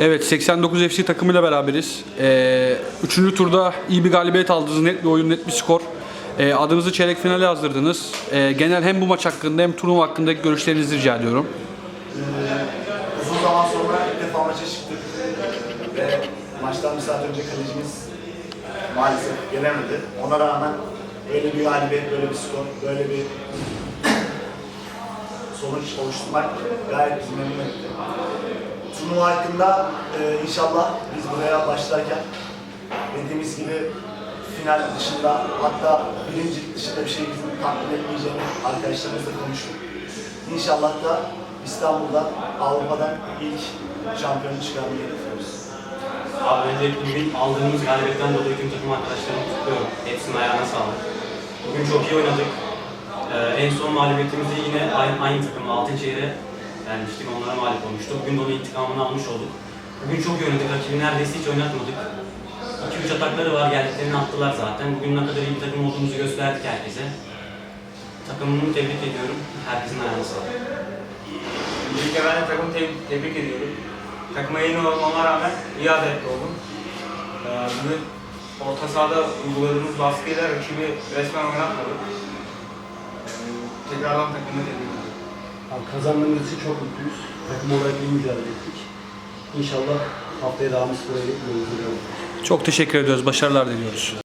Evet 89 FC takımıyla beraberiz. Ee, üçüncü turda iyi bir galibiyet aldınız. Net bir oyun, net bir skor. Ee, adınızı çeyrek finale yazdırdınız. Ee, genel hem bu maç hakkında hem turnuva hakkındaki görüşlerinizi rica ediyorum. Uzun zaman sonra ilk defa maça çıktık ve maçtan bir saat önce kalecimiz maalesef gelemedi. Ona rağmen böyle bir galibiyet, böyle bir skor, böyle bir sonuç oluşturmak gayet bizi memnun etti. Turnuva hakkında e, inşallah biz buraya başlarken dediğimiz gibi final dışında hatta birincilik dışında bir şey bizim tatmin etmeyeceğini arkadaşlarımızla konuştuk. İnşallah da İstanbul'dan, Avrupa'dan ilk şampiyonu çıkarmayı hedefliyoruz. Abi öncelikle bugün aldığımız galibiyetten dolayı tüm takım arkadaşlarımı kutluyorum. Hepsinin ayağına sağlık. Bugün çok iyi oynadık. Ee, en son mağlubiyetimizi yine aynı, aynı takımla Altınşehir'e vermiştik. Onlara mağlup olmuştuk. Bugün onun intikamını almış olduk. Bugün çok oynadık. Rakibi neredeyse hiç oynatmadık. 2-3 atakları var. Geldiklerini attılar zaten. Bugün ne kadar iyi bir takım olduğumuzu gösterdik herkese. Takımımı tebrik ediyorum. Herkesin ayağına sağlık. Öncelikle ben de takımı te- tebrik ediyorum. Takıma yeni olmama rağmen iyi adapte oldum. Ee, bugün orta sahada uyguladığımız baskıyla rakibi resmen oynatmadık. Ee, tekrardan takımı tebrik ediyorum. Abi kazandığımız için çok mutluyuz. Takım olarak iyi mücadele ettik. İnşallah haftaya daha devam ederiz. Çok teşekkür ediyoruz. Başarılar diliyoruz.